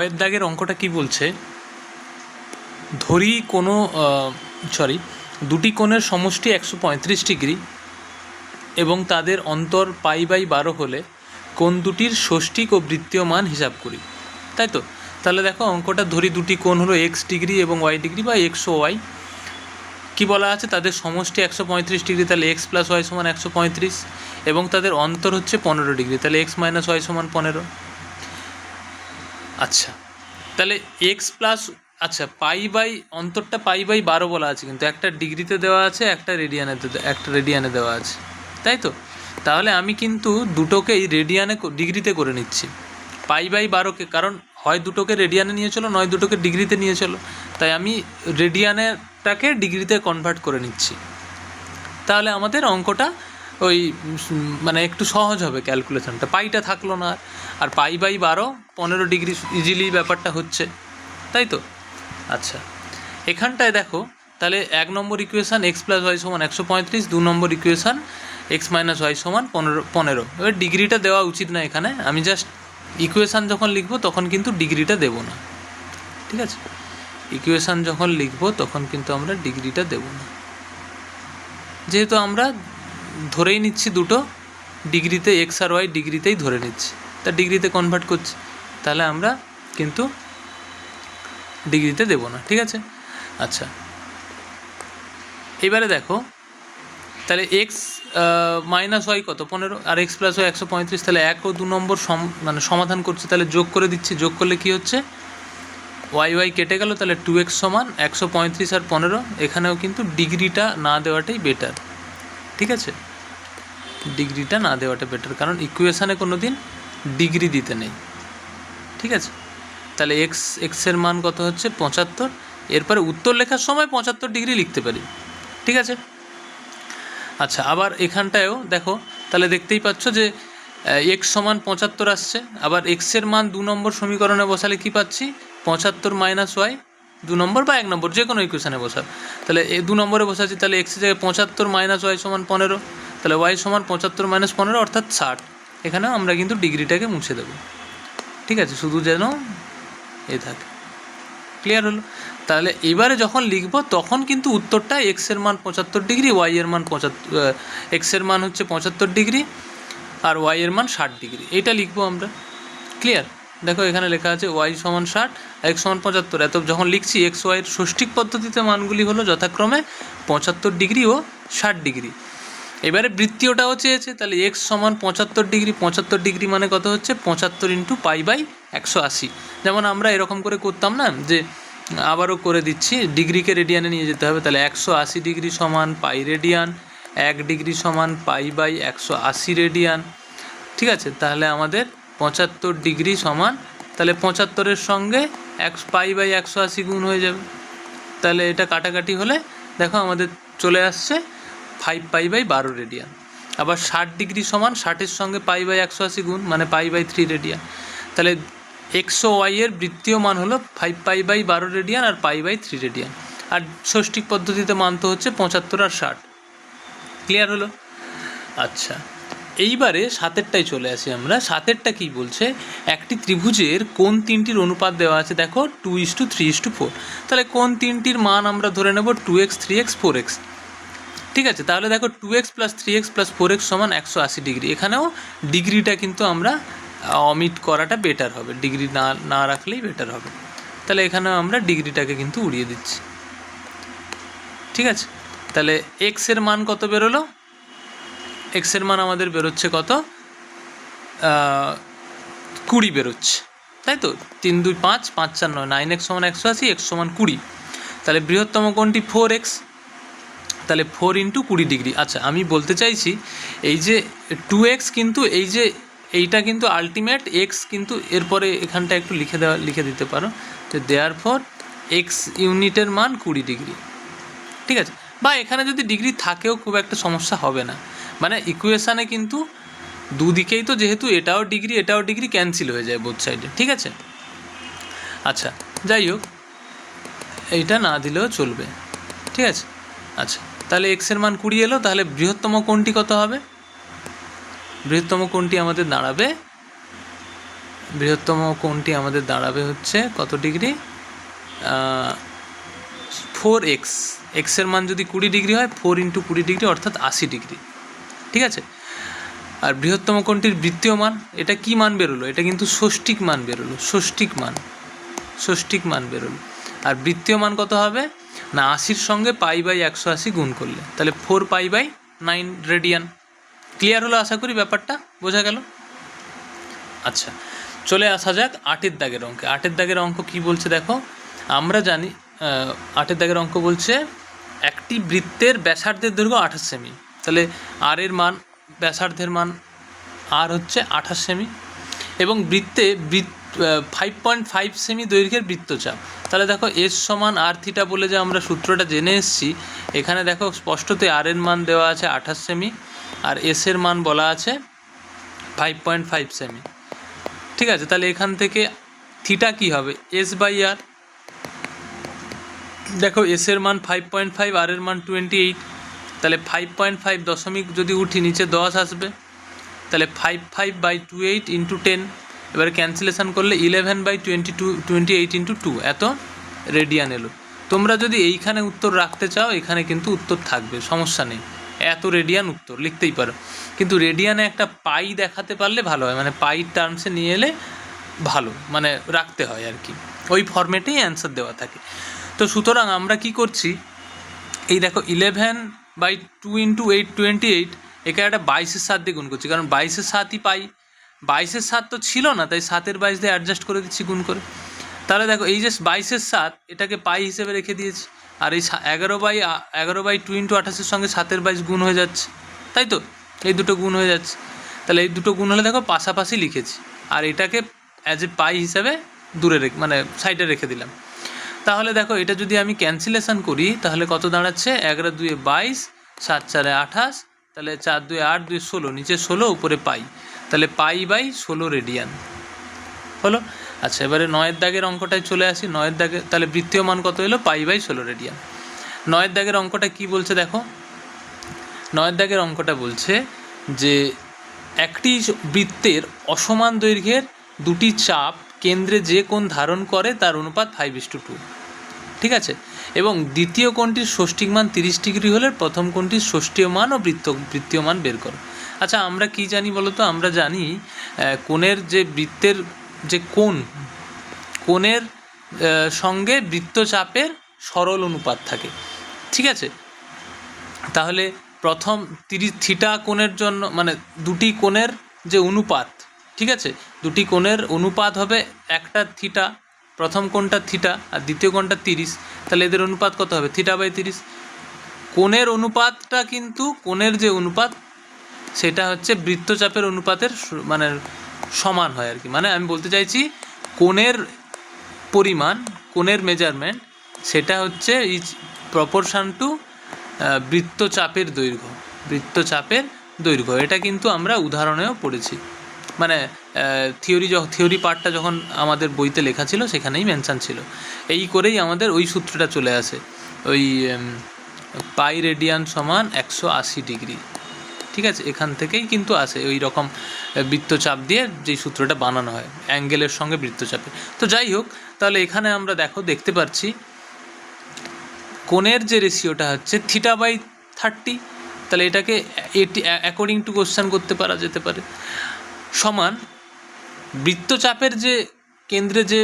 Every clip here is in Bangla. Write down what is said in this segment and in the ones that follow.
ছয়ের দাগের অঙ্কটা কি বলছে? ধরি কোনো সরি দুটি কোণের সমষ্টি একশো পঁয়ত্রিশ ডিগ্রি এবং তাদের অন্তর পাই বাই বারো হলে কোণ দুটির ষষ্ঠিক ও বৃত্তীয় মান হিসাব করি। তাই তো? তাহলে দেখো অঙ্কটা ধরি দুটি কোণ হলো এক্স ডিগ্রি এবং ওয়াই ডিগ্রি বা এক্স ও ওয়াই কী বলা আছে? তাদের সমষ্টি একশো পঁয়ত্রিশ ডিগ্রি, তাহলে এক্স প্লাস ওয়াই সমান একশো পঁয়ত্রিশ এবং তাদের অন্তর হচ্ছে পনেরো ডিগ্রি, তাহলে এক্স মাইনাস ওয়াই সমান পনেরো। আচ্ছা। তাহলে এক্স প্লাস আচ্ছা পাই বাই অন্তরটা পাই বাই বারো বলা আছে কিন্তু একটা ডিগ্রিতে দেওয়া আছে, একটা রেডিয়ানে একটা রেডিয়ানে দেওয়া আছে। তাই তো? তাহলে আমি কিন্তু দুটোকেই রেডিয়ানে ডিগ্রিতে করে নিচ্ছি। পাই বাই বারোকে, কারণ হয় দুটোকে রেডিয়ানে নিয়ে চলো, নয় দুটোকে ডিগ্রিতে নিয়ে চলো। তাই আমি রেডিয়ানেটাকে ডিগ্রিতে কনভার্ট করে নিচ্ছি। তাহলে আমাদের অঙ্কটা ওই মানে একটু সহজ হবে ক্যালকুলেশনটা পাইটা থাকল না, আর। পাই বাই বারো, পনেরো ডিগ্রি ইজিলি ব্যাপারটা হচ্ছে। তাই তো? আচ্ছা। এখানটায় দেখো, তাহলে এক নম্বর ইকুয়েশান এক্স প্লাস ওয়াই সমান একশো পঁয়ত্রিশ, দু নম্বর ইকুয়েশান এক্স মাইনাস ওয়াই সমান পনেরো পনেরো। এবার ডিগ্রিটা দেওয়া উচিত না এখানে। আমি জাস্ট ইকুয়েশান যখন লিখব, তখন কিন্তু ডিগ্রিটা দেবো না। ঠিক আছে? ইকুয়েশান যখন লিখব, তখন কিন্তু আমরা ডিগ্রিটা দেবো না। যেহেতু আমরা ধরেই নিচ্ছি দুটো, ডিগ্রিতে এক্স আর ওয়াই ডিগ্রিতেই ধরে নিচ্ছি। তা ডিগ্রিতে কনভার্ট করছি, তাহলে আমরা কিন্তু ডিগ্রিতে দেবো না, ঠিক আছে? আচ্ছা। এবারে দেখো, তাহলে এক্স মাইনাস ওয়াই কত? পনেরো, আর এক্স প্লাস ওয়াই একশো পঁয়ত্রিশ, তাহলে এক ও দু নম্বর সম মানে সমাধান করছি, তাহলে যোগ করে দিচ্ছি, যোগ করলে কি হচ্ছে? ওয়াই ওয়াই কেটে গেল, তাহলে টু এক্স সমান একশো পঁয়ত্রিশ আর পনেরো, এখানেও কিন্তু ডিগ্রিটা না দেওয়াটাই বেটার ঠিক আছে? ডিগ্রিটা না দেওয়াটা বেটার কারণ ইকুয়েশানে কোনো দিন ডিগ্রি দিতে নেই। ঠিক আছে? তাহলে এক্স এক্সের মান কত হচ্ছে? পঁচাত্তর। এরপরে উত্তর লেখার সময় পঁচাত্তর ডিগ্রি লিখতে পারি। ঠিক আছে? আচ্ছা আবার এখানটায়ও দেখো, তাহলে দেখতেই পাচ্ছ যে এক্স সমান পঁচাত্তর আসছে। আবার এক্সের মান দু নম্বর সমীকরণে বসালে কি পাচ্ছি? পঁচাত্তর মাইনাস ওয়াই দু নম্বর বা এক নম্বর, যে কোনো ইকুয়েশানে বসাও তাহলে এ দু নম্বরে বসে বসাচ্ছি, তাহলে এক্সের জায়গায় পঁচাত্তর মাইনাস ওয়াই সমান পনেরো। তাহলে ওয়াই সমান পঁচাত্তর মাইনাস পনেরো, অর্থাৎ ষাট। এখানেও আমরা কিন্তু ডিগ্রিটাকে মুছে দেবো। ঠিক আছে, শুধু যেন এ থাকে। ক্লিয়ার হলো? তাহলে এবারে যখন লিখব, তখন কিন্তু উত্তরটা এক্সের মান পঁচাত্তর ডিগ্রি ওয়াই এর মান পঁচাত্তর এক্সের মান হচ্ছে পঁচাত্তর ডিগ্রি, আর ওয়াই এর মান ষাট ডিগ্রি। এটা লিখব আমরা। ক্লিয়ার দেখো এখানে লেখা আছে ওয়াই সমান ষাট এক্স সমান পঁচাত্তর। এত যখন লিখছি এক্স ওয়াইয়ের ষষ্ঠিক পদ্ধতিতে মানগুলি হলো যথাক্রমে পঁচাত্তর ডিগ্রি ও ষাট ডিগ্রি। এবারে বৃত্তীয়টাও চেয়েছে, তাহলে এক্স সমান পঁচাত্তর ডিগ্রি পঁচাত্তর ডিগ্রি মানে কত হচ্ছে? পঁচাত্তর ইন্টু পাই বাই একশো আশি। যেমন আমরা এরকম করে করতাম না, যে আবারও করে দিচ্ছি, ডিগ্রিকে রেডিয়ানে নিয়ে যেতে হবে, তাহলে একশো আশি ডিগ্রি সমান পাই রেডিয়ান, এক ডিগ্রি সমান পাই বাই একশো আশি রেডিয়ান। ঠিক আছে, তাহলে আমাদের পঁচাত্তর ডিগ্রি সমান, তাহলে পঁচাত্তরের সঙ্গে এক পাই বাই একশো আশি গুণ হয়ে যাবে। তাহলে এটা কাটাকাটি হলে, দেখো আমাদের চলে আসছে ফাইভ পাই বাই বারো রেডিয়ান আবার ষাট ডিগ্রি সমান, ষাটের সঙ্গে পাই বাই একশো আশি গুণ মানে পাই বাই থ্রি রেডিয়ান তাহলে এক্সো ওয়াইয়ের বৃত্তীয় মান হলো ফাইভ পাই বাই বারো রেডিয়ান আর পাই বাই থ্রি রেডিয়ান আর ষষ্ঠিক পদ্ধতিতে মান তো হচ্ছে পঁচাত্তর আর ষাট। ক্লিয়ার হলো? আচ্ছা। এইবারে সাতেরটায় চলে আসি আমরা। সাতেরটা কি বলছে? একটি ত্রিভুজের কোন তিনটির অনুপাত দেওয়া আছে? দেখো two is to three is to four তাহলে কোন তিনটির মান আমরা ধরে নেব? Two x three x four x ঠিক আছে, তাহলে দেখো two x plus three x plus four x সমান একশো আশি ডিগ্রি। এখানেও ডিগ্রিটা কিন্তু আমরা অমিট করাটা বেটার হবে। ডিগ্রি না না রাখলেই বেটার হবে। তাহলে এখানেও আমরা ডিগ্রিটাকে কিন্তু উড়িয়ে দিচ্ছি। ঠিক আছে? তাহলে এক্সের মান কত বেরোলো? এক্সের মান আমাদের বেরোচ্ছে কত? কুড়ি বেরোচ্ছে। তাই তো? তিন, দুই, পাঁচ পাঁচ, চার, নয় নাইন এক্স সমান একশো আশি এক্স সমান কুড়ি। তাহলে বৃহত্তম কোনটি? ফোর এক্স তাহলে ফোর ইন্টু কুড়ি ডিগ্রি। আচ্ছা আমি বলতে চাইছি, এই যে টু এক্স কিন্তু, এই যে এইটা কিন্তু আলটিমেট এক্স কিন্তু এরপরে এখানটা একটু লিখে দেওয়া, লিখে দিতে পারো। যে দেয়ার ফর এক্স ইউনিটের মান কুড়ি ডিগ্রি। ঠিক আছে? বা এখানে যদি ডিগ্রি থাকেও, খুব একটা সমস্যা হবে না। মানে ইকুয়েশানে কিন্তু দুদিকেই তো যেহেতু এটাও ডিগ্রি এটাও ডিগ্রি ক্যান্সেল হয়ে যায় বোথ সাইডে ঠিক আছে? আচ্ছা যাই হোক, এইটা না দিলেও চলবে, ঠিক আছে? আচ্ছা তাহলে এক্সের মান কুড়ি এলো, তাহলে বৃহত্তম কোণটি কত হবে? বৃহত্তম কোণটি আমাদের দাঁড়াবে, বৃহত্তম কোণটি আমাদের দাঁড়াবে হচ্ছে কত ডিগ্রি ফোর এক্স এক্সের মান যদি কুড়ি ডিগ্রি হয় ফোর ইন্টু কুড়ি ডিগ্রি অর্থাৎ আশি ডিগ্রি ঠিক আছে? আর বৃহত্তম কোণটির বৃত্তীয় মান? এটা কি মান বেরোলো? এটা কিন্তু ষষ্ঠিক মান বেরোলো, ষষ্ঠিক মান ষষ্ঠিক মান বেরোলো। আর বৃত্তীয় মান কত হবে? না, আশির সঙ্গে পাই বাই একশো আশি গুণ করলে। তাহলে four pi by nine radian. Clear হলো আশা করি ব্যাপারটা? বোঝা গেল? আচ্ছা চলে আসা যাক আটের দাগের অঙ্কে। আটের দাগের অঙ্ক কি বলছে দেখো? আমরা জানি আটের দাগের অঙ্ক বলছে, একটি বৃত্তের ব্যাসার্ধের দৈর্ঘ্য আঠাশ সেমি। তাহলে আর এর মান, ব্যাসার্ধের মান আর হচ্ছে আঠাশ সেমি এবং বৃত্তে বৃত্ত ফাইভ পয়েন্ট ফাইভ সেমি দৈর্ঘ্যের বৃত্তচাপ। তাহলে দেখো এস সমান আর থিটা বলে যে আমরা সূত্রটা জেনে এসেছি, এখানে দেখো স্পষ্টতে আর এর মান দেওয়া আছে আঠাশ সেমি আর এস এর মান বলা আছে ফাইভ পয়েন্ট ফাইভ সেমি। ঠিক আছে, তাহলে এখান থেকে থিটা কি হবে? এস বাই আর দেখো এস এর মান ফাইভ পয়েন্ট ফাইভ আর এর মান টোয়েন্টি এইট তাহলে ফাইভ পয়েন্ট ফাইভ দশমিক যদি উঠি, নিচে দশ আসবে। তাহলে five five by two eight into ten এবারে ক্যান্সেলেশন করলে eleven by twenty two twenty eight into two এত রেডিয়ান এলো। তোমরা যদি এইখানে উত্তর রাখতে চাও, এখানে কিন্তু উত্তর থাকবে, সমস্যা নেই। এত রেডিয়ান উত্তর, লিখতেই পারো। কিন্তু রেডিয়ানে একটা পাই দেখাতে পারলে ভালো হয় মানে পাই টার্মসে নিয়ে এলে ভালো মানে রাখতে হয় আর কি। ওই ফর্মেটেই অ্যান্সার দেওয়া থাকে। তো সুতরাং আমরা কি করছি? এই দেখো eleven by two into eight twenty eight একে একটা বাইশের সাত দিয়ে গুণ করছি। কারণ বাইশের সাতই পাই। বাইশের সাত তো ছিল না, তাই সাতের বাইশ দিয়ে অ্যাডজাস্ট করে দিচ্ছি গুণ করে। তাহলে দেখো, এই যে বাইশের সাত, এটাকে পাই হিসেবে রেখে দিয়েছি। আর এই এগারো বাই এগারো বাই টু ইন্টু আঠাশের সঙ্গে সাতের বাইশ গুণ হয়ে যাচ্ছে। তাই তো? এই দুটো গুণ হয়ে যাচ্ছে। তাহলে এই দুটো গুণ হলে দেখো, পাশাপাশি লিখেছি। আর এটাকে অ্যাজ এ পাই হিসেবে দূরে রেখে মানে সাইডে রেখে দিলাম। তাহলে দেখো, এটা যদি আমি ক্যান্সেলেশন করি, তাহলে কত দাঁড়াচ্ছে? এগারো দুয়ে বাইশ, সাত চারে আঠাশ, তাহলে চার দুয়ে আট দুয়ে ষোলো, নিচে ষোলো, উপরে পাই। তাহলে পাই বাই ষোলো রেডিয়ান হলো? আচ্ছা এবারে নয়ের দাগের অঙ্কটায় চলে আসি। নয়ের দাগে, তাহলে বৃত্তীয় মান কত এলো? পাই বাই ষোলো রেডিয়ান নয়ের দাগের অঙ্কটা কি বলছে দেখো? নয়ের দাগের অঙ্কটা বলছে যে, একটি বৃত্তের অসমান দৈর্ঘ্যের দুটি চাপ কেন্দ্রে যে কোণ ধারণ করে তার অনুপাত ফাইভ ইস টু টু ঠিক আছে? এবং দ্বিতীয় কোণটির ষষ্ঠিক মান তিরিশ ডিগ্রি হলে প্রথম কোণটির ষষ্ঠীয় মান ও বৃত্ত, বৃত্তীয় মান বের করো। আচ্ছা আমরা কি জানি বলো তো আমরা জানি কোণের যে বৃত্তের যে কোণ, কোণের সঙ্গে বৃত্তচাপের সরল অনুপাত থাকে। ঠিক আছে? তাহলে প্রথম তিরিশ থিটা কোণের জন্য মানে দুটি কোণের যে অনুপাত ঠিক আছে? দুটি কোণের অনুপাত হবে একটা থিটা, প্রথম কোণটা থিটা আর দ্বিতীয় কোণটা তিরিশ। তাহলে এদের অনুপাত কত হবে? থিটা বাই তিরিশ। কোণের অনুপাতটা কিন্তু, কোণের যে অনুপাত, সেটা হচ্ছে বৃত্তচাপের অনুপাতের মানে সমান হয় আর কি মানে আমি বলতে চাইছি, কোণের পরিমাণ, কোণের মেজারমেন্ট সেটা হচ্ছে ইজ প্রপোর্শন টু বৃত্তচাপের দৈর্ঘ্য বৃত্তচাপের দৈর্ঘ্য। এটা কিন্তু আমরা উদাহরণেও পড়েছি। মানে থিওরি থিওরি পার্টটা যখন আমাদের বইতে লেখা ছিল, সেখানেই মেনশান ছিল। এই করেই আমাদের ওই সূত্রটা চলে আসে। ওই পাই রেডিয়ান সমান একশো আশি ডিগ্রি। ঠিক আছে? এখান থেকেই কিন্তু আসে ওই রকম বৃত্তচাপ দিয়ে যেই সূত্রটা বানানো হয়, অ্যাঙ্গেলের সঙ্গে বৃত্তচাপে। তো যাই হোক, তাহলে এখানে আমরা দেখো, দেখতে পাচ্ছি, কোণের যে রেশিওটা হচ্ছে থিটা বাই থার্টি তাহলে এটাকে এটি অ্যাকর্ডিং টু কোশ্চেন করতে পারা যেতে পারে। সমান, বৃত্তচাপের যে কেন্দ্রে যে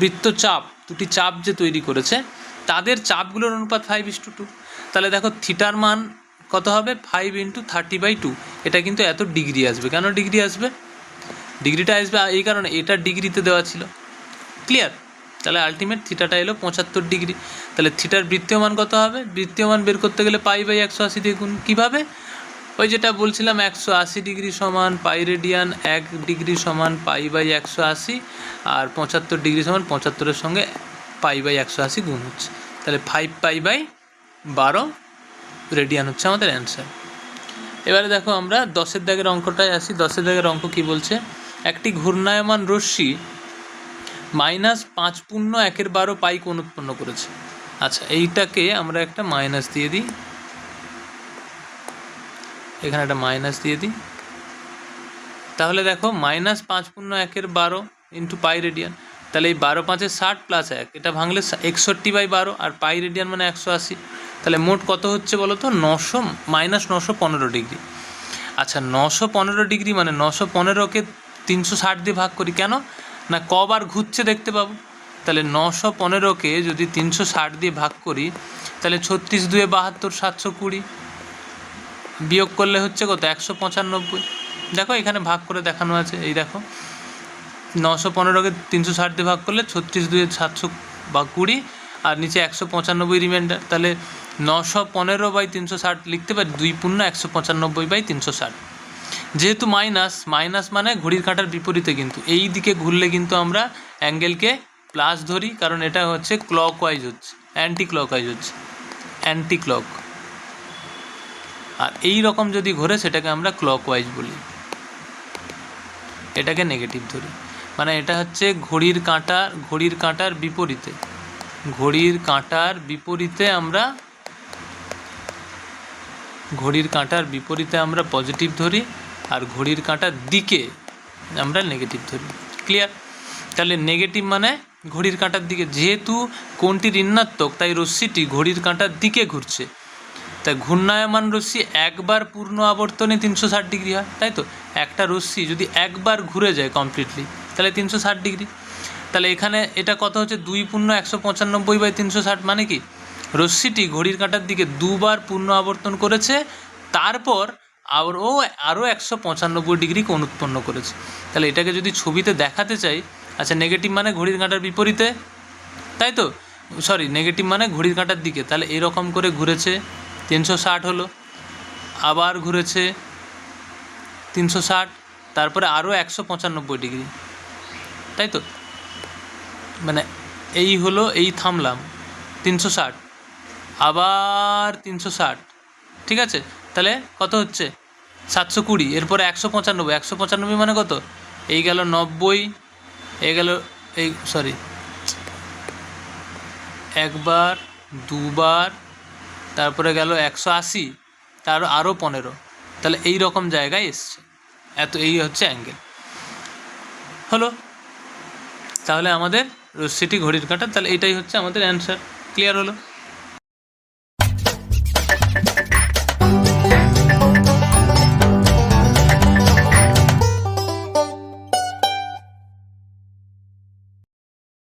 বৃত্তচাপ, দুটি চাপ যে তৈরি করেছে, তাদের চাপগুলোর অনুপাত ফাইভ ইস টু টু তাহলে দেখো থিটার মান কত হবে? Five into thirty by two এটা কিন্তু এত ডিগ্রি আসবে। কেন ডিগ্রি আসবে? ডিগ্রিটা আসবে এই কারণে এটা ডিগ্রিতে দেওয়া ছিল। ক্লিয়ার তাহলে আলটিমেট থিটাটা এলো পঁচাত্তর ডিগ্রি তাহলে থিটার বৃত্তীয় মান কত হবে? বৃত্তীয় মান বের করতে গেলে পাই বাই একশো আশি দিয়ে গুণ কীভাবে? ওই যেটা বলছিলাম, একশো আশি ডিগ্রি সমান পাই রেডিয়ান, এক ডিগ্রি সমান পাই বাই একশো আশি, আর পঁচাত্তর ডিগ্রি সমান পঁচাত্তরের সঙ্গে পাই বাই একশো আশি গুণ হচ্ছে। তাহলে ফাইভ পাই বাই বারো রেডিয়ান হচ্ছে আমাদের অ্যান্সার এবারে দেখো আমরা দশের দাগের অঙ্কটায় আসি। দশের দাগের অঙ্ক কি বলছে? একটি ঘূর্ণায়মান রশ্মি মাইনাস পাঁচ পূর্ণ একের বারো পাই কোণ উৎপন্ন করেছে। আচ্ছা এইটাকে আমরা একটা মাইনাস দিয়ে দিই। এখানে একটা মাইনাস দিয়ে দিই। তাহলে দেখো মাইনাস পাঁচ পূর্ণ একের বারো ইন্টু পাই রেডিয়ান তাহলে এই বারো পাঁচে ষাট প্লাস এক, এটা ভাঙলে একষট্টি বাই বারো, আর পাই রেডিয়ান মানে একশো আশি। তাহলে মোট কত হচ্ছে বলো তো? নশো মাইনাস নশো পনেরো ডিগ্রি। আচ্ছা নশো পনেরো ডিগ্রি মানে নশো পনেরোকে তিনশো ষাট দিয়ে ভাগ করি কেন? না, কবার ঘুরছে দেখতে পাবো। তাহলে নশো পনেরোকে যদি তিনশো ষাট দিয়ে ভাগ করি, তাহলে ছত্রিশ দুয়ে বাহাত্তর, সাতশো কুড়ি। বিয়োগ করলে হচ্ছে কত? একশো পঁচানব্বই। দেখো, এখানে ভাগ করে দেখানো আছে, এই দেখো। নশো পনেরোকে তিনশো ষাট দিয়ে ভাগ করলে ছত্রিশ দুয়ে সাতশো বা কুড়ি, আর নিচে একশো পঁচানব্বই রিমাইন্ডার তাহলে নশো পনেরো বাই তিনশো ষাট লিখতে পারি দুই পূর্ণ একশো পঁচানব্বই বাই তিনশো ষাট। যেহেতু মাইনাস মাইনাস মানে ঘড়ির কাঁটার বিপরীতে কিন্তু। এই দিকে ঘুরলে কিন্তু আমরা অ্যাঙ্গেলকে প্লাস ধরি, কারণ এটা হচ্ছে ক্লক ওয়াইজ হচ্ছে অ্যান্টি ক্লক ওয়াইজ হচ্ছে অ্যান্টি ক্লক আর এই রকম যদি ঘোরে, সেটাকে আমরা ক্লক ওয়াইজ বলি। এটাকে নেগেটিভ ধরি। মানে এটা হচ্ছে ঘড়ির কাঁটা ঘড়ির কাঁটার বিপরীতে। ঘড়ির কাঁটার বিপরীতে আমরা, ঘড়ির কাঁটার বিপরীতে আমরা পজিটিভ ধরি আর ঘড়ির কাঁটার দিকে আমরা নেগেটিভ ধরি। ক্লিয়ার তাহলে নেগেটিভ মানে ঘড়ির কাঁটার দিকে। যেহেতু কোনটি ঋণাত্মক, তাই রশ্মিটি ঘড়ির কাঁটার দিকে ঘুরছে। তাই ঘূর্ণায়মান রশ্মি একবার পূর্ণ আবর্তনে তিনশো ষাট ডিগ্রি হয়, তাই তো? একটা রশ্মি যদি একবার ঘুরে যায় কমপ্লিটলি তাহলে তিনশো ষাট ডিগ্রি। তাহলে এখানে এটা কত হচ্ছে? দুই পূর্ণ একশো পঁচানব্বই বাই তিনশো ষাট মানে কি? রশ্মিটি ঘড়ির কাঁটার দিকে দুবার পূর্ণ আবর্তন করেছে, তারপর আবার ও আরও একশো পঁচানব্বই ডিগ্রি কোণ উৎপন্ন করেছে। তাহলে এটাকে যদি ছবিতে দেখাতে চাই আচ্ছা নেগেটিভ মানে ঘড়ির কাঁটার বিপরীতে, তাই তো? সরি নেগেটিভ মানে ঘড়ির কাঁটার দিকে, তাহলে এরকম করে ঘুরেছে। তিনশো ষাট হলো, আবার ঘুরেছে তিনশো ষাট, তারপরে আরও একশো পঁচানব্বই ডিগ্রি। তাই তো? মানে এই হলো, এই থামলাম, তিনশো ষাট, আবার তিনশো ষাট, ঠিক আছে? তাহলে কত হচ্ছে? সাতশো কুড়ি, এরপরে একশো পঁচানব্বই একশো পঁচানব্বই মানে কত? এই গেল নব্বই, এই গেল, এই সরি একবার, দুবার তারপরে গেল একশো আশি তার আরও পনেরো। তাহলে এই রকম জায়গায় এসছে। এত এই হচ্ছে অ্যাঙ্গেল। হলো? তাহলে আমাদের রশ্মিটি ঘড়ির কাঁটা, তাহলে এটাই হচ্ছে আমাদের অ্যান্সার। ক্লিয়ার হলো?